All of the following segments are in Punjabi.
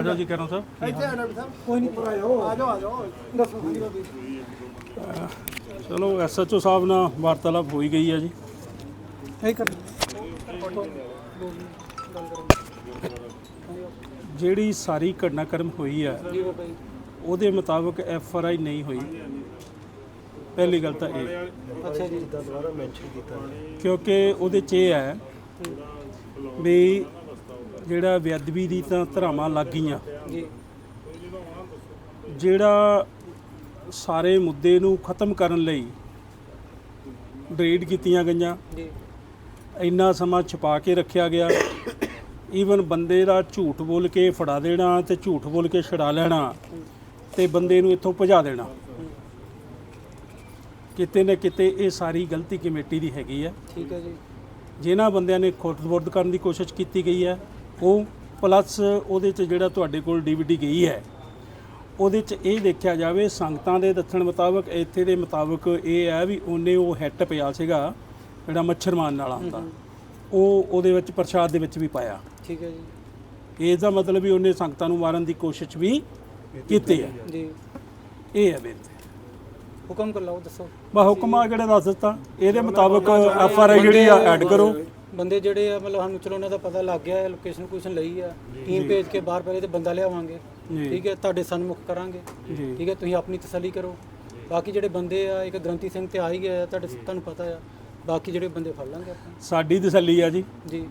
ਆ ਜਾਓ ਜੀ ਕਰੋ ਸਾਹਿਬ। ਇੱਥੇ ਆ ਡਾਕਟਰ ਸਾਹਿਬ। ਕੋਈ ਨਹੀਂ ਆ ਜਾਓ ਆ ਜਾਓ ਆ ਜਾਓ ਦੱਸੋ। ਹਾਂਜੀ ਬਾਬੀ ਚਲੋ ਐਸਐਚਓ ਸਾਹਿਬ ਨਾਲ ਵਾਰਤਾਲਾਪ ਹੋਈ ਗਈ ਹੈ ਜੀ। ਇਹ ਕਰ ਜਿਹੜੀ ਸਾਰੀ ਘਟਨਾਕ੍ਰਮ ਹੋਈ ਹੈ ਉਹਦੇ ਮੁਤਾਬਕ ਐਫ ਆਰ ਆਈ ਨਹੀਂ ਹੋਈ। ਪਹਿਲੀ ਗੱਲ ਤਾਂ ਇਹ। ਅੱਛਾ ਜੀ। ਕਿਉਂਕਿ ਉਹਦੇ 'ਚ ਇਹ ਹੈ ਵੀ ਜਿਹੜਾ ਬੇਅਦਬੀ ਦੀ ਤਾਂ ਧਰਾਵਾਂ ਲੱਗ ਗਈਆਂ। ਜਿਹੜਾ ਸਾਰੇ ਮੁੱਦੇ ਨੂੰ ਖਤਮ ਕਰਨ ਲਈ ਡਰੇਡ ਕੀਤੀਆਂ ਗਈਆਂ। ਜੀ। ਇੰਨਾ ਸਮਾਂ ਛੁਪਾ ਕੇ ਰੱਖਿਆ ਗਿਆ। ਈਵਨ ਬੰਦੇ ਦਾ ਝੂਠ ਬੋਲ ਕੇ ਫੜਾ ਦੇਣਾ ਤੇ ਝੂਠ ਬੋਲ ਕੇ ਛਡਾ ਲੈਣਾ ਤੇ ਬੰਦੇ ਨੂੰ ਇੱਥੋਂ ਭਜਾ ਦੇਣਾ। ਕਿਤੇ ਨਾ ਕਿਤੇ ਇਹ ਸਾਰੀ ਗਲਤੀ ਕਮੇਟੀ ਦੀ ਹੈਗੀ ਹੈ। ਠੀਕ ਹੈ ਜੀ। ਜਿਨ੍ਹਾਂ ਬੰਦਿਆਂ ਨੇ ਖੁਰਦ ਕਰਨ ਦੀ ਕੋਸ਼ਿਸ਼ ਕੀਤੀ ਗਈ ਹੈ। ਉਹ ਪਲੱਸ ਉਹਦੇ 'ਚ ਜਿਹੜਾ ਤੁਹਾਡੇ ਕੋਲ ਡੀਵੀਡੀ ਗਈ ਹੈ ਉਹਦੇ 'ਚ ਇਹ ਦੇਖਿਆ ਜਾਵੇ ਸੰਗਤਾਂ ਦੇ ਦੱਸਣ ਮੁਤਾਬਕ ਇੱਥੇ ਦੇ ਮੁਤਾਬਕ ਇਹ ਹੈ ਵੀ ਉਹਨੇ ਉਹ ਹਿੱਟ ਪਿਆ ਸੀਗਾ ਜਿਹੜਾ ਮੱਛਰ ਮਾਰਨ ਵਾਲਾ ਹੁੰਦਾ। ਉਹ ਉਹਦੇ ਵਿੱਚ ਪ੍ਰਸ਼ਾਦ ਦੇ ਵਿੱਚ ਵੀ ਪਾਇਆ। ਠੀਕ ਹੈ ਜੀ। ਇਸ ਦਾ ਮਤਲਬ ਵੀ ਉਹਨੇ ਸੰਗਤਾਂ ਨੂੰ ਮਾਰਨ ਦੀ ਕੋਸ਼ਿਸ਼ ਵੀ ਕੀਤੀ ਹੈ। ਜੀ। ਇਹ ਹੈ ਬੇਨਤੀ। ਹੁਕਮ ਕਰ ਲਓ ਦੱਸੋ। ਬਾ ਹੁਕਮ ਆ ਕਿਹੜੇ ਦੱਸ ਦਿੱਤਾ? ਇਹਦੇ ਮੁਤਾਬਕ ਐਫ ਆਰ ਆਈ ਜਿਹੜੀ ਆ ਐਡ ਕਰੋ। ਬੰਦੇ ਜਿਹੜੇ ਆ ਮਤਲਬ ਸਾਨੂੰ ਚਲੋ ਉਹਨਾਂ ਦਾ ਪਤਾ ਲੱਗ ਗਿਆ ਹੈ ਲੋਕੇਸ਼ਨ ਕੁਸ਼ਨ ਲਈ ਆ ਟੀਮ ਭੇਜ ਕੇ ਬਾਹਰ ਪਹਿਲੇ ਤੇ ਬੰਦਾ ਲਿਆਵਾਂਗੇ। ਠੀਕ ਹੈ ਤੁਹਾਡੇ ਸਨਮੁਖ ਕਰਾਂਗੇ। ਠੀਕ ਹੈ ਤੁਸੀਂ ਆਪਣੀ ਤਸੱਲੀ ਕਰੋ। ਬਾਕੀ ਜਿਹੜੇ ਬੰਦੇ ਆ ਇੱਕ ਗ੍ਰੰਥੀ ਸਿੰਘ ਤੇ ਆ ਹੀ ਗਿਆ ਤੁਹਾਡੇ ਤੁਹਾਨੂੰ ਪਤਾ ਆ। ਬਾਕੀ ਜਿਹੜੇ ਬੰਦੇ ਫੜ ਲਾਂਗੇ ਆਪਾਂ। ਸਾਡੀ ਤਸੱਲੀ ਆ ਜੀ। ਜੀ।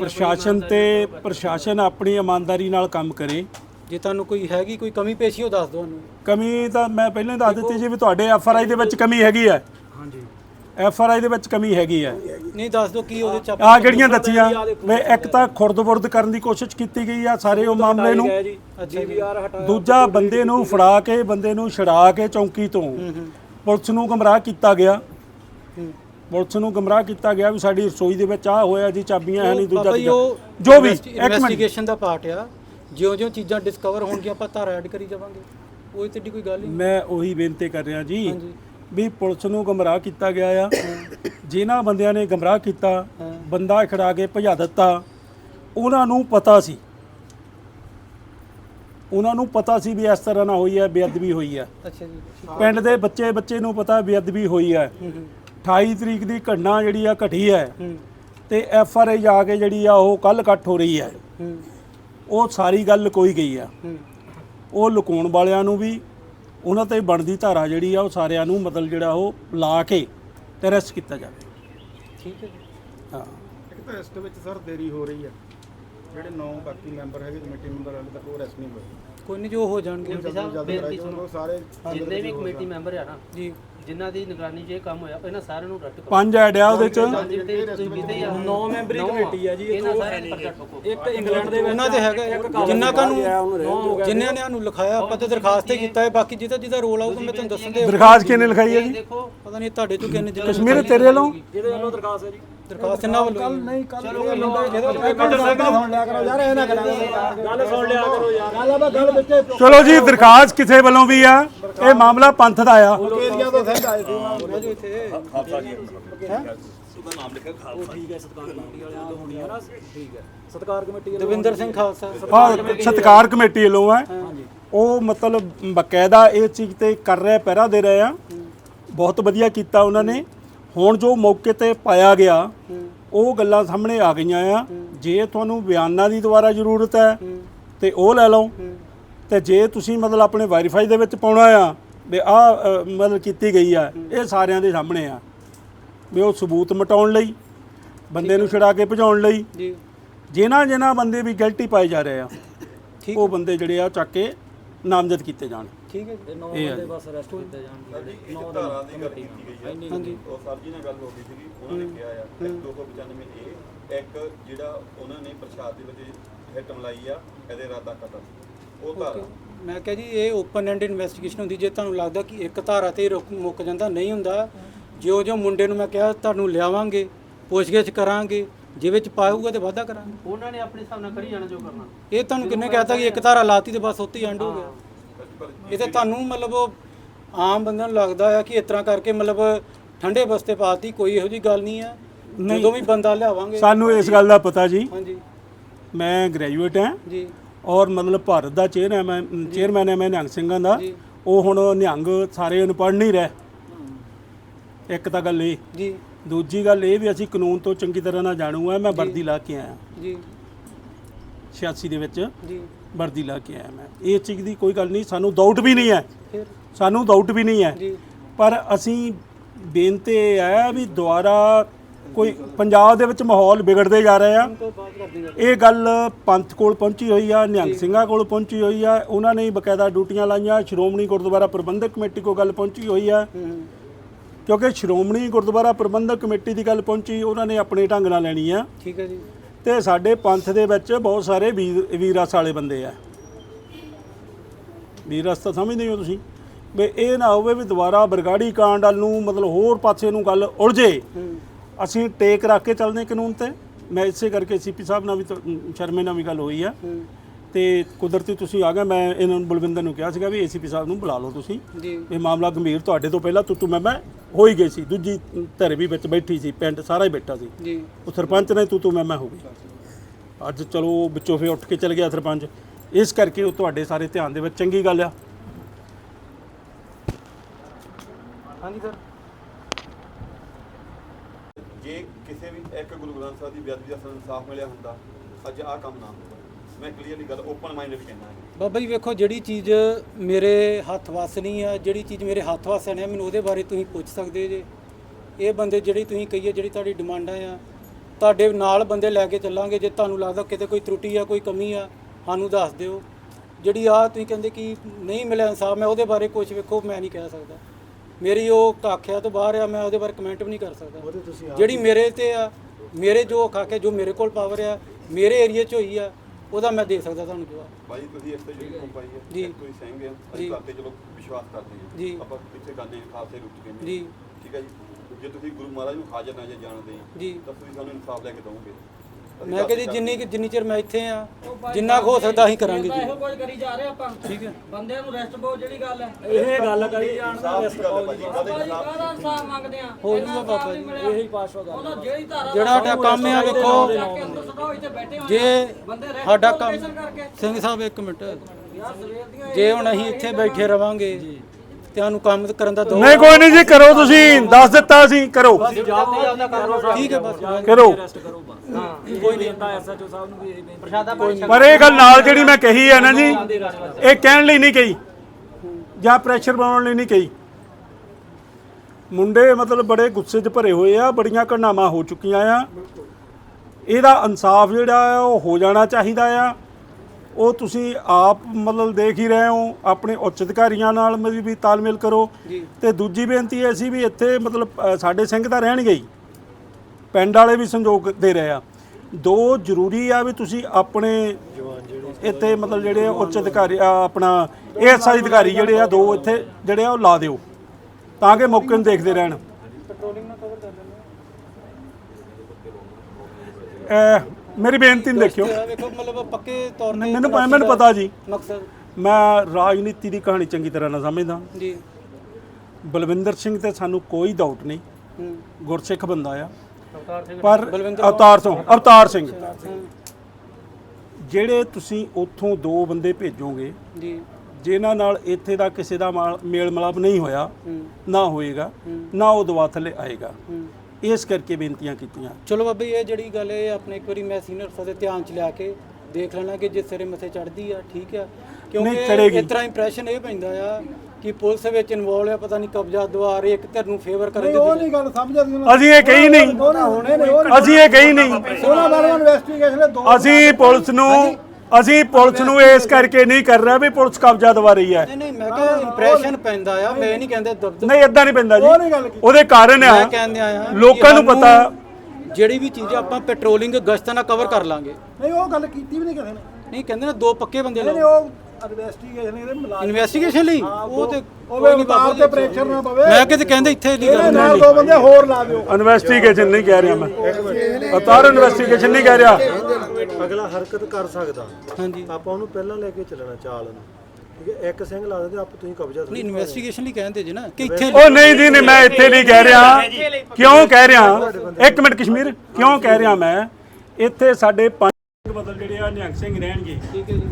ਪ੍ਰਸ਼ਾਸਨ ਤੇ ਪ੍ਰਸ਼ਾਸਨ ਆਪਣੀ ਇਮਾਨਦਾਰੀ ਨਾਲ ਕੰਮ ਕਰੇ। ਜੇ ਤੁਹਾਨੂੰ ਕੋਈ ਹੈਗੀ ਕੋਈ ਕਮੀ ਪੇਸ਼ੀ ਉਹ ਦੱਸ ਦਿਓ ਸਾਨੂੰ। ਕਮੀ ਤਾਂ ਮੈਂ ਪਹਿਲਾਂ ਹੀ ਦੱਸ ਦਿੱਤੀ ਜੀ ਵੀ ਤੁਹਾਡੇ ਐਫ ਆਰ ਆਈ ਦੇ ਵਿੱਚ ਕਮੀ ਹੈਗੀ ਹੈ। ਹਾਂਜੀ ਐਫ ਆਰ ਆਈ ਦੇ ਵਿੱਚ ਕਮੀ ਹੈਗੀ ਹੈ। ਨਹੀਂ ਦੱਸ ਦਿਓ ਕੀ ਉਹਦੇ ਚ ਆਪਾਂ- ਆ ਜਿਹੜੀਆਂ ਦੱਸੀਆਂ ਵੀ ਇੱਕ ਤਾਂ ਖੁਰਦ-ਬੁਰਦ ਕਰਨ ਦੀ ਕੋਸ਼ਿਸ਼ ਕੀਤੀ ਗਈ ਆ ਸਾਰੇ ਉਹ ਮਾਮਲੇ ਨੂੰ। ਅੱਛਾ ਜੀ। ਦੂਜਾ ਬੰਦੇ ਨੂੰ ਫੜਾ ਕੇ ਬੰਦੇ ਨੂੰ ਛੜਾ ਕੇ ਚੌਂਕੀ ਤੋਂ ਪੁਲਿਸ ਨੂੰ ਗਮਰਾਹ ਕੀਤਾ ਗਿਆ। ਪੁਲਿਸ ਨੂੰ ਗਮਰਾਹ ਕੀਤਾ ਗਿਆ ਵੀ ਸਾਡੀ ਰਸੋਈ ਦੇ ਵਿੱਚ ਆ ਹੋਇਆ ਜੀ ਚਾਬੀਆਂ ਹੈ ਨਹੀਂ ਦੂਜਾ ਬਾਬਾ ਜੀ ਤੀਜਾ। ਉਹ ਜੋ ਵੀ ਇੱਕ ਮਿੰਟ। ਇਨਵੈਸਟੀਗੇਸ਼ਨ ਦਾ ਪਾਰਟ ਆ। ਜਿਉਂ-ਜਿਉਂ ਚੀਜ਼ਾਂ ਡਿਸਕਵਰ ਹੋਣਗੀਆਂ ਆਪਾਂ ਧਾਰਾ ਐਡ ਕਰੀ ਜਾਵਾਂਗੇ। ਉਹ ਤੇ ਕੋਈ ਗੱਲ ਹੀ ਨਹੀਂ। ਮੈਂ ਉਹੀ ਬੇਨਤੀ ਕਰ ਰਿਹਾ ਜੀ ਹਾਂਜੀ। ਵੀ ਪੁਲਿਸ ਨੂੰ ਗਮਰਾਹ ਕੀਤਾ ਗਿਆ ਆ। ਜਿਨ੍ਹਾਂ ਬੰਦਿਆਂ ਨੇ ਗਮਰਾਹ ਕੀਤਾ। ਬੰਦਾ ਖੜਾ ਕੇ ਭਜਾ ਦਿੱਤਾ ਉਹਨਾਂ ਨੂੰ ਪਤਾ ਸੀ। ਉਹਨਾਂ ਨੂੰ ਪਤਾ ਸੀ ਵੀ ਇਸ ਤਰ੍ਹਾਂ ਨਾ ਹੋਈ ਹੈ ਬੇਅਦਬੀ ਹੋਈ ਹੈ। ਅੱਛਾ ਜੀ। ਪਿੰਡ ਦੇ ਬੱਚੇ ਬੱਚੇ ਨੂੰ ਪਤਾ ਬੇਅਦਬੀ ਹੋਈ ਹੈ। ਹੂੰ ਹੂੰ। 28 ਤਰੀਕ ਦੀ ਘਟਨਾ ਜਿਹੜੀ ਆ ਘਟੀ ਹੈ। ਤੇ ਐਫ ਆਰ ਆਈ ਜਾ ਕੇ ਜਿਹੜੀ ਆ ਉਹ ਕੱਲ ਇਕੱਠ ਹੋ ਰਹੀ ਹੈ। ਉਹ ਸਾਰੀ ਗੱਲ ਲੁਕੋਈ ਗਈ ਆ। ਉਹ ਲੁਕਾਉਣ ਵਾਲਿਆਂ ਨੂੰ ਵੀ ਉਹਨਾਂ ਤੇ ਬਣਦੀ ਧਾਰਾ ਜਿਹੜੀ ਆ ਉਹ ਸਾਰਿਆਂ ਨੂੰ ਮਤਲਬ ਜਿਹੜਾ ਉਹ ਲਾ ਕੇ ਤੇ ਅਰੈਸਟ ਕੀਤਾ ਜਾਵੇ। ਠੀਕ ਹੈ ਜੀ। ਹਾਂ। ਇੱਕ ਤਾਂ ਇਸ ਦੇ ਵਿੱਚ ਸਰ ਦੇਰੀ ਹੋ ਰਹੀ ਹੈ ਜਿਹੜੇ ਨੌ ਬਾਕੀ ਮੈਂਬਰ ਹੈਗੇ ਕਮੇਟੀ ਮੈਂਬਰ ਹਾਲੇ ਤੱਕ ਉਹ ਰੈਸਟ ਨਹੀਂ ਹੋਏ ਕੋਈ ਨਹੀਂ ਜੋ ਹੋ ਜਾਣਗੇ। ਜਲਦੀ ਕਰਾਈ ਜਾਓ ਸਾਰੇ ਜਿੰਨੇ ਵੀ ਕਮੇਟੀ ਮੈਂਬਰ ਆ ਨਾ ਜੀ। ਜਿਨ੍ਹਾਂ ਦੀ ਨਿਗਰਾਨੀ 'ਚ ਇਹ ਕੰਮ ਹੋਇਆ ਇਹਨਾਂ ਸਾਰਿਆਂ ਨੂੰ ਰੱਟ ਕਰੋ। ਪੰਜ ਐਡ ਆ ਉਹਦੇ ਚ। ਤੁਸੀਂ ਆ। 9 ਮੈਂਬਰੀ ਕਮੇਟੀ ਆ ਜੀ ਇਹਨਾਂ ਸਾਰਿਆਂ ਨੂੰ ਪਰਚਾ ਠੋਕੋ ਇੱਕ ਇੰਗਲੈਂਡ ਦੇ ਉਹਨਾਂ ਦੇ ਹੈਗਾ ਜਿੰਨਾ ਤੁਹਾਨੂੰ ਜਿਨ੍ਹਾਂ ਨੇ ਸਾਨੂੰ ਲਿਖਾਇਆ ਆਪਾਂ ਤੇ ਦਰਖਾਸਤ ਹੀ ਕੀਤਾ ਹੈ ਬਾਕੀ ਜਿਹਦਾ ਜਿਹਦਾ ਰੋਲ ਆਊਗਾ ਮੈਂ ਤੁਹਾਨੂੰ ਦੱਸਣ ਦੇ ਦਰਖਾਸਤ ਕਿਹਨੇ ਲਿਖਾਈ ਹੈ ਜੀ? ਦੇਖੋ ਪਤਾ ਨਹੀਂ ਤੁਹਾਡੇ ਤੋਂ ਕਿੰਨੇ ਜਿੰਨੇ ਕਸ਼ਮੀਰ ਤੇਰੇ ਵੱਲੋਂ? ਜਿਹਦੇ ਵੱਲੋਂ ਦਰਖਾਸਤ ਹੈ ਜੀ। ਦਰਖਾਸਤ ਇਹਨਾਂ ਵੱਲੋਂ ਕੱਲ ਨਹੀਂ ਕੱਲ ਚਲੋ ਸੁਣ ਲਿਆ ਕਰੋ ਯਾਰ ਇਹ ਨਾ ਗੱਲ ਸੁਣ ਲਿਆ ਕਰੋ ਯਾਰ। ਗੱਲ ਆ ਗੱਲ ਵਿੱਚ ਚਲੋ ਜੀ ਦਰਖਾਸਤ ਕਿਸੇ ਵੱਲੋਂ ਵੀ ਆ। ਇਹ ਮਾਮਲਾ ਪੰਥ ਦਾ ਆ। ਏਰੀਆ ਤੋਂ ਸਿੰਘ ਆਏ ਸੀ। ਜੋ ਇੱਥੇ ਸਤਕਾਰ ਕਮੇਟੀ ਦਵਿੰਦਰ ਸਿੰਘ ਖਾਲਸਾ। ਹਾਂ ਸਤਕਾਰ ਕਮੇਟੀ ਵੱਲੋਂ ਆ। ਉਹ ਮਤਲਬ ਬਕਾਇਦਾ ਇਹ ਚੀਜ਼ ਤੇ ਕਰ ਰਹੇ ਪਹਿਰਾ ਦੇ ਰਹੇ ਆ। ਬਹੁਤ ਵਧੀਆ ਕੀਤਾ ਉਹਨਾਂ ਨੇ। ਹੁਣ ਜੋ ਮੌਕੇ ਤੇ ਪਾਇਆ ਗਿਆ ਉਹ ਗੱਲਾਂ ਸਾਹਮਣੇ ਆ ਗਈਆਂ ਆ। ਜੇ ਤੁਹਾਨੂੰ ਬਿਆਨਾਂ ਦੀ ਦੁਬਾਰਾ ਜ਼ਰੂਰਤ ਹੈ ਤੇ ਉਹ ਲੈ ਲਓ। ਤੇ ਜੇ ਤੁਸੀਂ ਮਤਲਬ ਆਪਣੇ ਵੈਰੀਫਾਈ ਦੇ ਵਿੱਚ ਪਾਉਣਾ ਆ ਵੀ ਆ ਮਤਲਬ ਕੀਤੀ ਗਈ ਆ ਇਹ ਸਾਰਿਆਂ ਦੇ ਸਾਹਮਣੇ ਆ। ਵੀ ਉਹ ਸਬੂਤ ਮਟਾਉਣ ਲਈ ਬੰਦੇ ਨੂੰ ਛੁਡਾ ਕੇ ਭਜਾਉਣ ਲਈ। ਜੀ। ਜਿਨ੍ਹਾਂ ਜਿਨ੍ਹਾਂ ਬੰਦੇ ਵੀ ਗਲਤੀ ਪਾਏ ਜਾ ਰਹੇ ਆ ਉਹ ਬੰਦੇ ਜਿਹੜੇ ਆ ਚੱਕ ਕੇ ਨਾਮਜ਼ਦ ਕੀਤੇ ਜਾਣ। ਠੀਕ ਹੈ ਜੀ। ਇਹ ਆ ਜੀ। ਬਸ ਅਰੈਸਟ ਕੀਤੇ ਜਾਣਗੇ ਇੱਕ ਧਾਰਾ ਦੀ ਗੱਲ ਕੀਤੀ ਗਈ ਹੈ। ਹਾਂਜੀ ਉਹ ਸਰ ਜੀ ਨਾਲ ਗੱਲ ਹੋ ਗਈ ਸੀਗੀ ਉਹਨਾਂ ਨੇ ਕਿਹਾ ਆ ਇੱਕ 295 ਏ ਇੱਕ ਜਿਹੜਾ ਉਹਨਾਂ ਨੇ ਪ੍ਰਸ਼ਾਦ ਦੇ ਵਿੱਚ ਹਿੱਟ ਮਲਾਈ ਆ ਇਹਦੇ ਇਰਾਦਾ ਕਤਲ ਉਹ ਧਾਰਾ। ਮੈਂ ਕਿਹਾ ਜੀ ਇਹ ਓਪਨ ਐਂਡ ਇਨਵੈਸਟੀਗੇਸ਼ਨ ਹੁੰਦੀ ਜੇ ਤੁਹਾਨੂੰ ਲੱਗਦਾ ਕਿ ਇੱਕ ਧਾਰਾ ਤੇ ਰੁਕ- ਮੁੱਕ ਜਾਂਦਾ ਨਹੀਂ ਹੁੰਦਾ ਜਿਉਂ ਜਿਉਂ ਮੁੰਡੇ ਨੂੰ ਮੈਂ ਕਿਹਾ ਤੁਹਾਨੂੰ ਲਿਆਵਾਂਗੇ ਪੁੱਛਗਿੱਛ ਕਰਾਂਗੇ ਜੇ ਵਿੱਚ ਪਾਊਗਾ ਤੇ ਵਾਧਾ ਕਰਾਂਗੇ। ਉਹਨਾਂ ਨੇ ਆਪਣੇ ਹਿਸਾਬ ਨਾਲ ਕਰੀ ਜਾਣਾ ਜੋ ਕਰਨਾ। ਇਹ ਤੁਹਾਨੂੰ ਕਿੰਨੇ ਕਹਿਤਾ ਕਿ ਇੱਕ ਧਾਰਾ ਲਾਤੀ ਤੇ ਬਸ ਉੱਥੇ ਹੀ ਐਂਡ ਹੋ। ਗਿਆ। ਇਹ ਤੇ ਤੁਹਾਨੂੰ ਮਤਲਬ ਉਹ ਆਮ ਬੰਦਿਆਂ ਨੂੰ ਲੱਗਦਾ ਆ ਕਿ ਇਸ ਤਰ੍ਹਾਂ ਕਰਕੇ ਮਤਲਬ ਠੰਡੇ ਬਸਤੇ ਪਾਤੀ ਕੋਈ ਇਹੋ ਜੀ ਗੱਲ ਨਹੀਂ ਆ। ਜਦੋਂ ਵੀ ਬੰਦਾ ਲਿਆਵਾਂਗੇ। ਸਾਨੂੰ ਇਸ ਗੱਲ ਦਾ ਪਤਾ ਜੀ। ਹਾਂਜੀ। ਮੈਂ ਗ੍ਰੈਜੂਏਟ ਹਾਂ। ਜੀ। ਔਰ ਮਤਲਬ ਭਾਰਤ ਦਾ ਚੇਅਰਮੈਨ ਚੇਅਰਮੈਨ ਹੈ ਮੈਂ ਨਿਹੰਗ ਸਿੰਘਾਂ ਦਾ। ਉਹ ਹੁਣ ਨਿਹੰਗ ਸਾਰੇ ਅਨਪੜ੍ਹ ਨਹੀਂ ਰਹੇ। ਇੱਕ ਤਾਂ ਗੱਲ ਇਹ। ਜੀ। ਦੂਜੀ ਗੱਲ ਇਹ ਵੀ ਅਸੀਂ ਕਾਨੂੰਨ ਤੋਂ ਚੰਗੀ ਤਰ੍ਹਾਂ ਨਾਲ ਜਾਣੂ ਆ। ਮੈਂ ਵਰਦੀ ਲਾ ਕੇ ਆਇਆ। ਜੀ। 86 ਦੇ ਵਿੱਚ। ਜੀ। ਵਰਦੀ ਲਾ ਕੇ ਆਇਆ ਮੈਂ। ਇਹ ਚੀਜ਼ ਦੀ ਕੋਈ ਗੱਲ ਨਹੀਂ ਸਾਨੂੰ ਡਾਊਟ ਵੀ ਨਹੀਂ ਹੈ। ਸਾਨੂੰ ਡਾਊਟ ਵੀ ਨਹੀਂ ਹੈ। ਪਰ ਅਸੀਂ ਬੇਨਤੀ ਹੈ ਵੀ ਦੁਆਰਾ ਕੋਈ ਪੰਜਾਬ ਦੇ ਵਿੱਚ ਮਾਹੌਲ ਵਿਗੜਦੇ ਜਾ ਰਹੇ ਆ। ਇਹ ਗੱਲ ਪੰਥ ਕੋਲ ਪਹੁੰਚੀ ਹੋਈ ਆ ਨਿਹੰਗ ਸਿੰਘਾਂ ਕੋਲ ਪਹੁੰਚੀ ਹੋਈ ਆ। ਉਹਨਾਂ ਨੇ ਹੀ ਬਕਾਇਦਾ ਡਿਊਟੀਆਂ ਲਾਈਆਂ। ਸ਼੍ਰੋਮਣੀ ਗੁਰਦੁਆਰਾ ਪ੍ਰਬੰਧਕ ਕਮੇਟੀ ਕੋਲ ਗੱਲ ਪਹੁੰਚੀ ਹੋਈ ਆ। ਕਿਉਂਕਿ ਸ਼੍ਰੋਮਣੀ ਗੁਰਦੁਆਰਾ ਪ੍ਰਬੰਧਕ ਕਮੇਟੀ ਦੀ ਗੱਲ ਪਹੁੰਚੀ ਉਹਨਾਂ ਨੇ ਆਪਣੇ ਢੰਗ ਨਾਲ ਲੈਣੀ ਆ। ਠੀਕ ਹੈ ਜੀ। ਤੇ ਸਾਡੇ ਪੰਥ ਦੇ ਵਿੱਚ ਬਹੁਤ ਸਾਰੇ ਵੀਰ, ਵੀਰਸ ਵਾਲੇ ਬੰਦੇ ਆ। ਵੀਰਸ ਤਾਂ ਸਮਝਦੇ ਹੋ ਤੁਸੀਂ? ਵੀ ਇਹ ਨਾ ਹੋਵੇ ਵੀ ਦੁਬਾਰਾ ਬਰਗਾੜੀ ਕਾਂਡ ਵੱਲ ਨੂੰ, ਮਤਲਬ ਹੋਰ ਪਾਸੇ ਨੂੰ ਗੱਲ ਉਲਝੇ ਅਸੀਂ ਟੇਕ ਰੱਖ ਕੇ ਚੱਲਦੇ ਕਾਨੂੰਨ ਤੇ। ਮੈਂ ਇਸੇ ਕਰਕੇ ਸੀਪੀ ਸਾਹਿਬ ਨਾਲ ਵੀ ਸ਼ਰਮੇ ਨਾਲ ਵੀ ਗੱਲ ਹੋਈ ਆ। ਤੇ ਕੁਦਰਤੀ ਤੁਸੀਂ ਆ ਗਏ ਮੈਂ ਇਹਨਾਂ ਨੂੰ ਬਲਵਿੰਦਰ ਨੂੰ ਕਿਹਾ ਸੀਗਾ ਵੀ ਏਸੀਪੀ ਸਾਹਿਬ ਨੂੰ ਬੁਲਾ ਲਓ ਤੁਸੀਂ। ਜੀ। ਇਹ ਮਾਮਲਾ ਗੰਭੀਰ ਤੁਹਾਡੇ ਤੋਂ ਪਹਿਲਾਂ ਤੂੰ ਮੈਂ ਮੈਂ ਹੋ ਹੀ ਗਈ ਸੀ। ਦੂਜੀ ਧਿਰ ਵੀ ਵਿੱਚ ਬੈਠੀ ਸੀ ਪਿੰਡ ਸਾਰਾ ਹੀ ਬੈਠਾ ਸੀ। ਜੀ। ਉਹ ਸਰਪੰਚ ਨੇ ਤੂੰ ਤੂੰ ਮੈਂ ਮੈਂ ਹੋ ਗਈ। ਅੱਜ ਚਲੋ ਵਿੱਚੋਂ ਫੇ ਉੱਠ ਕੇ ਚਲ ਗਿਆ ਸਰਪੰਚ। ਇਸ ਕਰਕੇ ਉਹ ਤੁਹਾਡੇ ਸਾਰੇ ਧਿਆਨ ਦੇ ਵਿੱਚ ਚੰਗੀ ਗੱਲ ਆ। ਹਾਂਜੀ ਸਰ। ਜੇ ਕਿਸੇ ਵੀ ਇੱਕ ਗੁਰੂ ਗ੍ਰੰਥ ਸਾਹਿਬ ਦੀ ਬੇਅਦਬੀ ਦਾ ਸਾਨੂੰ ਇਨਸਾਫ ਮਿਲਿਆ ਹੁੰਦਾ ਅੱਜ ਆਹ ਕੰਮ ਨਾ ਹੁੰਦਾ ਮੈਂ ਕਲੀਅਰਲੀ ਗੱਲ ਓਪਨ ਮਾਈਂਡਡ ਕਹਿਣਾ ਹੈ ਬਾਬਾ ਜੀ ਵੇਖੋ ਜਿਹੜੀ ਚੀਜ਼ ਮੇਰੇ ਹੱਥ ਵੱਸ ਨਹੀਂ ਆ ਜਿਹੜੀ ਚੀਜ਼ ਮੇਰੇ ਹੱਥ ਵੱਸ ਹੈ ਮੈਨੂੰ ਉਹਦੇ ਬਾਰੇ ਤੁਸੀਂ ਪੁੱਛ ਸਕਦੇ ਜੇ। ਇਹ ਬੰਦੇ ਜਿਹੜੀ ਤੁਸੀਂ ਕਹੀਏ ਜਿਹੜੀ ਤੁਹਾਡੀ ਡਿਮਾਂਡਾਂ ਆ ਤੁਹਾਡੇ ਨਾਲ ਬੰਦੇ ਲੈ ਕੇ ਚੱਲਾਂਗੇ ਜੇ ਤੁਹਾਨੂੰ ਲੱਗਦਾ ਕਿਤੇ ਕੋਈ ਤਰੁੱਟੀ ਆ ਕੋਈ ਕਮੀ ਆ ਸਾਨੂੰ ਦੱਸ ਦਿਓ। ਜਿਹੜੀ ਆ ਤੁਸੀਂ ਕਹਿੰਦੇ ਕਿ ਨਹੀਂ ਮਿਲਿਆ ਇਨਸਾਫ ਮੈਂ ਉਹਦੇ ਬਾਰੇ ਕੁਝ ਵੇਖੋ ਮੈਂ ਨਹੀਂ ਕਹਿ ਸਕਦਾ। ਮੇਰੀ ਉਹ ਕਾਖਿਆ ਤੋਂ ਬਾਹਰ ਆ ਮੈਂ ਉਹਦੇ ਬਾਰੇ ਕਮੈਂਟ ਵੀ ਨਹੀਂ ਕਰ ਸਕਦਾ। ਜਿਹੜੀ ਮੇਰੇ ਤੇ ਆ ਮੇਰੇ ਜੋ ਕਾਖਿਆ ਜੋ ਮੇਰੇ ਕੋਲ ਪਾਵਰ ਆ ਮੇਰੇ ਏਰੀਆ 'ਚ ਹੋਈ ਆ ਉਹਦਾ ਮੈਂ ਦੇ ਸਕਦਾ ਤੁਹਾਨੂੰ ਜਵਾਬ ਭਾਈ ਤੁਸੀਂ ਇਸ ਤੇ ਯੂਨੀਫਾਰਮ ਪਾਈ ਹੈ ਜੀ। ਇੱਕ ਤੁਸੀਂ ਸਿੰਘ ਆ ਜੀ। ਅਸੀਂ ਚਲੋ ਵਿਸ਼ਵਾਸ ਕਰਦੇ ਹਾਂ ਜੀ। ਆਪਾਂ ਇੱਥੇ ਕਰਦੇ ਹਾਂ ਖਾਲਸੇ ਰੂਪ ਚ ਕਹਿੰਦੇ ਜੀ। ਹਾਂ। ਠੀਕ ਹੈ ਜੀ ਜੇ ਤੁਸੀਂ ਗੁਰੂ ਮਹਾਰਾਜ ਨੂੰ ਹਾਜ਼ਰ ਨਾਜ਼ਰ ਜਾਣਦੇ ਜੀ। ਤਾਂ ਤੁਸੀਂ ਸਾਨੂੰ ਇਨਸਾਫ ਲੈ ਕੇ ਦਿਓਗੇ ਮੈਂ ਕਹਿੰਦੀ ਜਿੰਨੀ ਕੁ- ਜਿੰਨੀ ਚਿਰ ਮੈਂ ਇੱਥੇ ਆ ਜਿੰਨਾ ਕੁ ਹੋ ਸਕਦਾ ਅਸੀਂ ਕਰਾਂਗੇ ਜੀ। ਇਹੋ ਕੁਝ ਕਰੀ ਜਾ ਰਹੇ ਆਪਾਂ। ਠੀਕ ਹੈ। ਬੰਦਿਆਂ ਨੂੰ ਰੈਸਟ ਪਾਓ ਜਿਹੜੀ ਗੱਲ ਹੈ। ਇਹ ਗੱਲ ਕਰੀ ਜਾਣ ਦਾ ਇਨਸਾਫ ਦੀ ਗੱਲ ਹੈ ਭਾਜੀ ਕਾਹਦਾ ਬਾਬਾ ਜੀ ਇਨਸਾਫ ਕਾਹਦਾ ਇਨਸਾਫ ਮੰਗਦੇ ਆ ਹੋ ਇੰਨਾ ਜੂਗਾ ਬਾਬਾ ਇਨਸਾਫ ਜੀ, ਨਹੀਂ ਮਿਲਿਆ। ਇਹੀ ਪਾਸ਼ਵਾ ਗੱਲ ਉਹਨਾਂ ਜਿਹੜੀ ਧਾਰਾ ਜਿਹੜਾ ਸਾਡਾ ਕੰਮ ਆ ਵੇਖੋ। ਚੱਕ ਕੇ ਅੰਦਰ ਸੁੱਟੋ, ਇੱਥੇ ਬੈਠੇ ਹੋਏ ਜੇ। ਬੰਦੇ ਸਾਡਾ ਕੰਮ ਸਿੰਘ ਸਾਹਿਬ ਇੱਕ ਮਿੰਟ। ਯਾਰ ਸਵੇਰ ਦੀਆਂ ਜੇ ਹੁਣ ਅਸੀਂ ਇੱਥੇ ਬੈਠੇ ਰਵਾਂਗੇ ਤੇ ਸਾਨੂੰ ਕੰਮ ਕਰਨ ਦਾ ਦੋ ਨਹੀਂ ਕੋਈ ਨਹੀਂ ਜੀ ਕਰੋ ਤੁਸੀਂ ਦੱਸ ਦਿੱਤਾ ਅਸੀਂ ਕਰੋ। ਜਾਪਦੇ ਆਪਦਾ ਕਰੋ ਠੀਕ ਹੈ ਬਸ ਕਰੋ। ਰੈਸਟ ਕਰੋ ਬਸ। ਹਾਂ। ਕੋਈ ਨਹੀਂ। ਤਾਂ ਐਸਐਚਓ ਸਾਹਿਬ ਨੂੰ ਵੀ ਇਹ ਬੇਨਤੀ। ਪ੍ਰਸ਼ਾਦਾ ਪਰ ਇਹ ਗੱਲ ਨਾਲ ਜਿਹੜੀ ਮੈਂ ਕਹੀ ਹੈ ਨਾ ਜੀ ਇਹ ਕਹਿਣ ਲਈ ਨਹੀਂ ਕਹੀ। ਜਾਂ ਪ੍ਰੈਸ਼ਰ ਬਣਾਉਣ ਲਈ ਨਹੀਂ ਕਹੀ। ਮੁੰਡੇ ਮਤਲਬ ਬੜੇ ਗੁੱਸੇ 'ਚ ਭਰੇ ਹੋਏ ਆ ਬੜੀਆਂ ਘਟਨਾਵਾਂ ਹੋ ਚੁੱਕੀਆਂ ਆ। ਇਹਦਾ ਇਨਸਾਫ ਜਿਹੜਾ ਆ ਉਹ ਹੋ ਜਾਣਾ ਚਾਹੀਦਾ ਆ। ਉਹ ਤੁਸੀਂ ਆਪ ਮਤਲਬ ਦੇਖ ਹੀ ਰਹੇ ਹੋ ਆਪਣੇ ਉੱਚ ਅਧਿਕਾਰੀਆਂ ਨਾਲ ਮੇਰੀ ਵੀ ਤਾਲਮੇਲ ਕਰੋ। ਤੇ ਦੂਜੀ ਬੇਨਤੀ ਇਹ ਸੀ ਵੀ ਇੱਥੇ ਮਤਲਬ ਸਾਡੇ ਸਿੰਘ ਤਾਂ ਰਹਿਣਗੇ ਹੀ। ਪਿੰਡ ਵਾਲੇ ਵੀ ਸੰਯੋਗ ਦੇ ਰਹੇ ਆ। ਦੋ ਜ਼ਰੂਰੀ ਆ ਵੀ ਤੁਸੀਂ ਆਪਣੇ ਇੱਥੇ ਮਤਲਬ ਜਿਹੜੇ ਉੱਚ ਅਧਿਕਾਰੀ ਆਪਣਾ ਏਐਸਆਈ ਅਧਿਕਾਰੀ ਜਿਹੜੇ ਆ ਦੋ ਇੱਥੇ ਜਿਹੜੇ ਆ ਉਹ ਲਾ ਦਿਓ। ਤਾਂ ਕਿ ਮੌਕੇ ਨੂੰ ਦੇਖਦੇ ਰਹਿਣ। ਅਹ, ਮੇਰੀ ਬੇਨਤੀ ਨੂੰ ਦੇਖਿਓ। ਵੇਖੋ ਮਤਲਬ ਪੱਕੇ ਤੌਰ ਤੇ ਮੈਨੂੰ ਮੈਨੂੰ ਪਤਾ ਜੀ। ਮਕਸਦ। ਮੈਂ ਰਾਜਨੀਤੀ ਦੀ ਕਹਾਣੀ ਚੰਗੀ ਤਰ੍ਹਾਂ ਨਾਲ ਸਮਝਦਾ। ਜੀ। ਬਲਵਿੰਦਰ ਸਿੰਘ ਤੇ ਸਾਨੂੰ ਕੋਈ ਡਾਊਟ ਨਹੀਂ। ਗੁਰਸਿੱਖ ਬੰਦਾ ਆ। ਪਰ ਬਲਵਿੰਦਰ ਅਵਤਾਰ ਸਿੰਘ ਅਵਤਾਰ ਸਿੰਘ। ਜਿਹੜੇ ਤੁਸੀਂ ਉੱਥੋਂ ਦੋ ਬੰਦੇ ਭੇਜੋਗੇ ਜੀ। ਜਿਨ੍ਹਾਂ ਨਾਲ ਇੱਥੇ ਦਾ ਕਿਸੇ ਦਾ ਮਾਲ- ਮੇਲ ਮਿਲਾਪ ਨਹੀਂ ਹੋਇਆ ਨਾ ਹੋਏਗਾ ਨਾ ਉਹ ਦਵਾ ਥੱਲੇ ਆਏਗਾ। ਇਸ ਕਰਕੇ ਬੇਨਤੀਆਂ ਕੀਤੀਆਂ। ਚਲੋ ਬਾਬਾ ਜੀ ਇਹ ਜਿਹੜੀ ਗੱਲ ਹੈ ਇਹ ਆਪਣੇ ਇੱਕ ਵਾਰੀ ਮੈਂ ਸੀਨੀਅਰ ਦੇ ਧਿਆਨ ਚ ਲਿਆ ਕੇ ਦੇਖ ਲੈਣਾ ਕਿ ਜੇ ਸਿਰੇ ਮੱਥੇ ਚੜਦੀ ਆ ਠੀਕ ਆ। ਕਿਉਂਕਿ ਚੜ੍ਹੇਗੀ। ਇਸ ਤਰ੍ਹਾਂ ਇੰਪ੍ਰੈਸ਼ਨ ਇਹ ਪੈਂਦਾ ਆ ਕਿ ਪੁਲਿਸ ਵਿੱਚ ਇਨਵੋਲਵ ਹੈ ਪਤਾ ਨਹੀਂ ਕਬਜ਼ਾ ਦਵਾ ਰਹੇ ਇੱਕ ਧਿਰ ਨੂੰ ਫੇਵਰ ਕਰਨ ਦੇ ਉਹ ਨਹੀਂ ਗੱਲ ਸਮਝਦੀ ਅਸੀਂ ਇਹ ਕਹੀ ਨਹੀਂ। ਹੁਣੇ ਨੇ ਉਹ ਅਸੀਂ ਇਹ ਕਹੀ ਨਹੀਂ। ਉਹਨਾਂ ਬਾਰੇ ਇਨਵੈਸਟੀਗੇਸ਼ਨ ਦੇ ਦੋ ਅਸੀਂ ਪੁਲਿਸ ਨੂੰ ਅਸੀਂ ਪੁਲਿਸ ਨੂੰ ਇਸ ਕਰਕੇ ਨਹੀਂ ਕਰ ਰਿਹਾ ਵੀ ਪੁਲਿਸ ਕਬਜ਼ਾ ਦਵਾ ਰਹੀ ਹੈ। ਨਹੀਂ ਨਹੀਂ ਮੈਂ ਕਿਹਾ ਇੰਪ੍ਰੈਸ਼ਨ ਪੈਂਦਾ ਆ ਮੈਂ ਨਹੀਂ ਕਹਿੰਦੇ ਦਬਦਬ ਨਹੀਂ ਇਦਾਂ ਨਹੀਂ ਪੈਂਦਾ ਉਹ ਨਹੀਂ ਗੱਲ ਜੀ ਕੀਤੀ। ਉਹਦੇ ਕਾਰਨ ਆ। ਮੈਂ ਕਹਿੰਦੇ ਆ ਲੋਕਾਂ ਨੂੰ ਪਤਾ। ਜਿਹੜੀ ਵੀ ਚੀਜ਼ ਆਪਾਂ ਪੈਟਰੋਲਿੰਗ ਗਸ਼ਤਾਂ ਨਾਲ ਕਵਰ ਕਰ ਲਾਂਗੇ। ਨਹੀਂ ਉਹ ਗੱਲ ਕੀਤੀ ਵੀ ਨਹੀਂ ਕਿਸੇ ਨੇ। ਨਹੀਂ ਕਹਿੰਦੇ ਨਾ ਦੋ ਪੱਕੇ ਬੰਦੇ ਨਹੀਂ ਲਾਓ। ਉਹ ਇਨਵੈਸਟੀਗੇਸ਼ਨ ਇਹਦੇ ਮੁਲਾਜ਼ਮ ਇਨਵੈਸਟੀਗੇਸ਼ਨ ਲਈ? ਉਹ ਤੇ ਉਹ ਕੋਈ ਨਹੀਂ ਬਾਬਾ ਤੇ ਪ੍ਰੈਸ਼ਰ ਨਾ ਪਵੇ। ਮੈਂ ਕਿਤੇ ਕਹਿੰਦੇ ਇੱਥੇ ਨਹੀਂ ਕਰਨਾ ਨਾਲ ਦੋ ਬੰਦੇ ਹੋਰ ਲਾ ਦਿਓ। ਇਨਵੈਸਟੀਗੇਸ਼ਨ ਨਹੀਂ ਕਹਿ ਰਿਹਾ ਮੈਂ। ਅਤਾਰ ਇਨਵੈਸਟੀਗੇਸ਼ਨ ਨਹੀਂ ਕਹਿ ਰਿਹਾ। ਅਗਲਾ ਹਰਕਤ ਕਰ ਸਕਦਾ। ਹਾਂਜੀ। ਆਪਾਂ ਉਹਨੂੰ ਪਹਿਲਾਂ ਲੈ ਕੇ ਚੱਲਣਾ ਚਾਲ ਨੂੰ। ਠੀਕ ਹੈ? ਇੱਕ ਸਿੰਘ ਲਾ ਦਿੰਦੇ ਆਪ ਤੁਸੀਂ ਕਬਜ਼ਾ ਨਹੀਂ ਇਨਵੈਸਟੀਗੇਸ਼ਨ ਲਈ ਕਹਿੰਦੇ ਜੇ ਨਾ ਕਿ ਇੱਥੇ ਉਹ ਨਹੀਂ ਜੀ ਨਹੀਂ ਮੈਂ ਇੱਥੇ ਨਹੀਂ ਕਹਿ ਰਿਹਾ। ਕਿਉਂ ਕਹਿ ਰਿਹਾ? ਇੱਕ ਮਿੰਟ ਕਸ਼ਮੀਰ ਕਿਉਂ ਕਹਿ ਰਿਹਾ ਮੈਂ? ਇੱਥੇ ਸਾਡੇ ਪੰਜ ਬਦਲ ਜਿਹੜੇ ਆ ਨਿਹੰਗ ਸਿੰਘ ਰਹਿਣਗੇ। ਠੀਕ ਹੈ ਜੀ।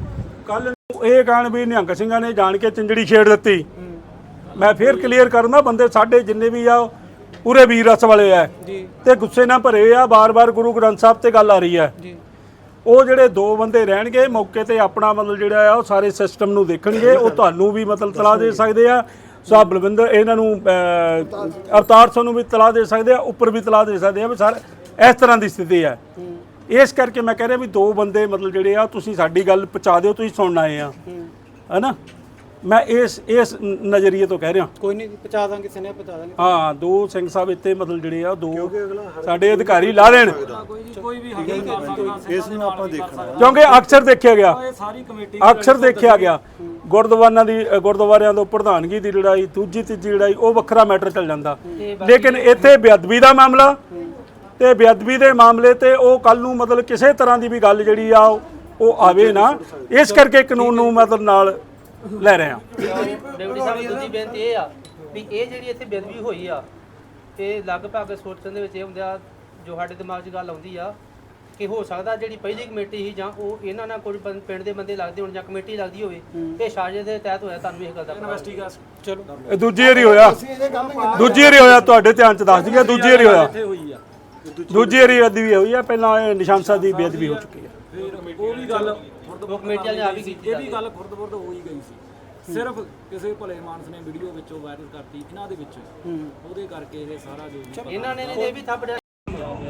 ਕੱਲ ਇਹ ਕਹਿਣ ਵੀ ਨਿਹੰਗ ਸਿੰਘਾਂ ਨੇ ਜਾਣ ਕੇ ਚਿੰਜੜੀ ਛੇੜ ਦਿੱਤੀ। ਮੈਂ ਫੇਰ ਕਲੀਅਰ ਕਰਨਾ ਬੰਦੇ ਸਾਡੇ ਜਿੰਨੇ ਵੀ ਆ ਪੂਰੇ ਵੀਰ ਰਸ ਵਾਲੇ ਆ। ਜੀ। ਤੇ ਗੁੱਸੇ ਨਾਲ ਭਰੇ ਆ ਬਾਰ-ਬਾਰ ਗੁਰੂ ਗ੍ਰੰਥ ਸਾਹਿਬ ਤੇ ਗੱਲ ਆ ਰਹੀ ਹੈ ਜੀ। ਉਹ ਜਿਹੜੇ ਦੋ ਬੰਦੇ ਰਹਿਣਗੇ ਮੌਕੇ ਤੇ ਆਪਣਾ ਮਤਲਬ ਜਿਹੜਾ ਆ ਉਹ ਸਾਰੇ ਸਿਸਟਮ ਨੂੰ ਦੇਖਣਗੇ। ਉਹ ਤੁਹਾਨੂੰ ਵੀ ਮਤਲਬ ਤਲਾਹ ਦੇ ਸਕਦੇ ਆ। ਸਾਹਿਬ ਬਲਵਿੰਦਰ ਇਹਨਾਂ ਨੂੰ ਅਵਤਾਰ ਸਿੰਘ ਨੂੰ ਵੀ ਤਲਾਹ ਦੇ ਸਕਦੇ ਆ ਉੱਪਰ ਵੀ ਤਲਾਹ ਦੇ ਸਕਦੇ ਆ। ਵੀ ਸਰ ਇਸ ਤਰ੍ਹਾਂ ਦੀ ਸਥਿਤੀ ਹੈ ਇਸ ਕਰਕੇ ਮੈਂ ਕਹਿ ਰਿਹਾ ਵੀ ਦੋ ਬੰਦੇ ਮਤਲਬ ਜਿਹੜੇ ਆ ਤੁਸੀਂ ਸਾਡੀ ਗੱਲ ਪਹੁੰਚਾ ਦਿਓ ਤੁਸੀਂ ਸੁਣਨ ਆਏ ਆ। ਹੈਨਾ? ਮੈਂ ਇਸ ਇਸ ਨਜ਼ਰੀਏ ਤੋਂ ਕਹਿ ਰਿਹਾ। ਕੋਈ ਨਹੀਂ ਪਹੁੰਚਾ ਦਾਂਗੇ ਸਨੇਹ ਪਹੁੰਚਾ ਦਾਂਗੇ। ਹਾਂ ਦੋ ਸਿੰਘ ਸਾਹਿਬ ਇੱਥੇ ਮਤਲਬ ਜਿਹੜੇ ਆ ਦੋ ਸਾਡੇ ਅਧਿਕਾਰੀ ਲਾ ਦੇਣ। ਕੋਈ ਜੀ ਕੋਈ ਵੀ ਹੱਲ ਕਰ ਸਕਦਾ ਇਸ ਨੂੰ ਆਪਾਂ ਦੇਖਣਾ। ਹੈ। ਕਿਉਂਕਿ ਅਕਸਰ ਦੇਖਿਆ ਗਿਆ। ਇਹ ਸਾਰੀ ਕਮੇਟੀ ਅਕਸਰ ਦੇਖਿਆ ਗਿਆ। ਗੁਰਦੁਆਰਿਆਂ ਦੀ ਗੁਰਦੁਆਰਿਆਂ ਤੋਂ ਪ੍ਰਧਾਨਗੀ ਦੀ ਲੜਾਈ ਦੂਜੀ ਤੀਜੀ ਲੜਾਈ ਉਹ ਵੱਖਰਾ ਮੈਟਰ ਚੱਲ ਜਾਂਦਾ। ਲੇਕਿਨ ਇੱਥੇ ਬੇਅਦਬੀ ਦਾ ਮਾਮਲਾ ਤੇ ਬੇਅਦਬੀ ਦੇ ਮਾਮਲੇ ਤੇ ਉਹ ਕੱਲ ਨੂੰ ਮਤਲਬ ਕਿਸੇ ਤਰ੍ਹਾਂ ਦੀ ਵੀ ਗੱਲ ਜਿਹੜੀ ਆ ਉਹ- ਉਹ ਆਵੇ ਨਾ। ਇਸ ਕਰਕੇ ਕਾਨੂੰਨ ਨੂੰ ਮਤਲਬ ਨਾਲ ਲੈ ਰਹੇ ਆ ਡਿਪਟੀ ਸਾਹਿਬ ਦੂਜੀ ਬੇਨਤੀ ਇਹ ਆ ਵੀ ਇਹ ਜਿਹੜੀ ਇੱਥੇ ਬੇਦਬੀ ਹੋਈ ਆ ਇਹ ਲਗਭਗ ਸੋਚਣ ਦੇ ਵਿੱਚ ਇਹ ਹੁੰਦਾ ਜੋ ਸਾਡੇ ਦਿਮਾਗ 'ਚ ਗੱਲ ਆਉਂਦੀ ਆ ਕਿ ਹੋ ਸਕਦਾ ਜਿਹੜੀ ਪਹਿਲੀ ਕਮੇਟੀ ਸੀ ਜਾਂ ਉਹ ਇਹਨਾਂ ਨਾਲ ਕੋਈ ਬੰ- ਪਿੰਡ ਦੇ ਬੰਦੇ ਲੱਗਦੇ ਹੋਣ ਜਾਂ ਕਮੇਟੀ ਲੱਗਦੀ ਹੋਵੇ ਇਹ ਸਾਜ਼ਿਸ਼ ਦੇ ਤਹਿਤ ਹੋਇਆ ਤੁਹਾਨੂੰ ਇਹ ਗੱਲ ਦਾ ਪਤਾ ਚਲੋ। ਇਹ ਦੂਜੀ ਵਾਰੀ ਹੋਇਆ। ਦੂਜੀ ਵਾਰੀ ਹੋਇਆ ਤੁਹਾਡੇ ਧਿਆਨ ਚ ਦੱਸ ਦਈਏ ਦੂਜੀ ਵਾਰੀ ਹੋਇਆ। ਇੱਥੇ ਹੋਈ ਆ ਦੂਜੀ ਵਾਰੀ ਬੇਅਦਬੀ ਹੋਈ ਆ ਪਹਿਲਾਂ ਇਹ ਨਿਸ਼ਾਨ ਸਾਹਿਬ ਦੀ ਬੇਅਦਬੀ ਹੋ ਚੁੱਕੀ ਹੈ ਫਿਰ ਉਹ ਵੀ ਗੱਲ ਉਹ ਕਮੇਟੀ ਵਾਲੇ ਆਪ ਹੀ ਕੀਤੀ ਇਹ ਵੀ ਗੱਲ ਖੁਰਦਬੁਰਦ ਹੋ ਹੀ ਗਈ ਸੀ। ਸਿਰਫ ਕਿਸੇ ਭਲੇ ਮਾਨਸ ਨੇ ਵੀਡੀਓ ਵਿੱਚੋਂ ਵਾਇਰਲ ਕਰਤੀ ਇਹਨਾਂ ਦੇ ਵਿੱਚ। ਉਹਦੇ ਕਰਕੇ ਇਹ ਸਾਰਾ ਜੋ ਇਹਨਾਂ ਨੇ ਇਹ ਵੀ ਥਾਪੜਿਆ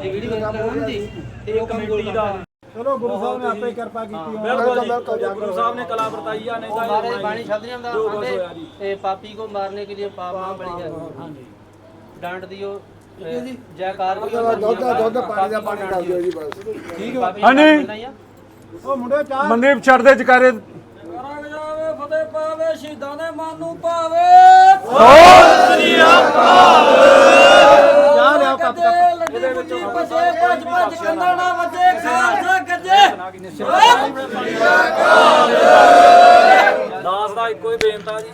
ਇਹ ਵੀਡੀਓ ਬਣਾਉਣ ਦੀ ਤੇ ਇਹ ਕਮੇਟੀ ਦਾ। ਚਲੋ ਗੁਰੂ ਸਾਹਿਬ ਨੇ ਆਪੇ ਕਿਰਪਾ ਕੀਤੀ ਬਿਲਕੁਲ ਗੁਰੂ ਸਾਹਿਬ ਨੇ ਕਲਾ ਵਰਤਾਈ ਆ ਤਾਂ ਮਾਰੇ ਬਾਣੀ ਛੱਡਦੇ ਹੁੰਦਾ ਆਂਦੇ ਤੇ ਪਾਪੀ ਕੋ ਮਾਰਨੇ ਕੇ ਲਈ ਪਾਪ ਨਾ ਬੜੀ ਹੈ ਹਾਂਜੀ। ਡਾਂਟ ਦਿਓ ਜੈਕਾਰ ਦਿਓ ਦੁੱਧ ਦੁੱਧ ਪਾਣੀ ਦਾ ਪਾਣੀ ਡਾਲ ਦਿਓ ਜੀ ਬਸ। ਠੀਕ ਹੈ। ਹਾਂਜੀ। ਉਹ ਮੁੰਡੇ ਚਾਹ ਮਨਦੀਪ ਛੱਡ ਦੇ ਜਕਾਰੇ ਕਰਾਂਗ ਜਾਵੇ ਫਤਿਹ ਪਾਵੇ ਸ਼ਹੀਦਾਂ ਦੇ ਮਨ ਨੂੰ ਭਾਵੇ ਚਾਹ ਲਿਆਓ ਕੱਪ ਕੱਪ ਇਹਦੇ ਵਿੱਚੋਂ ਬਚੇ ਭੱਜ ਭੱਜ ਕੰਦਾ ਨਾ ਵੱਜੇ ਖਾਲਸਾ ਗੱਜੇ ਦਾਸ ਦਾ ਇੱਕੋ ਹੀ ਬੇਨਤਾ ਜੀ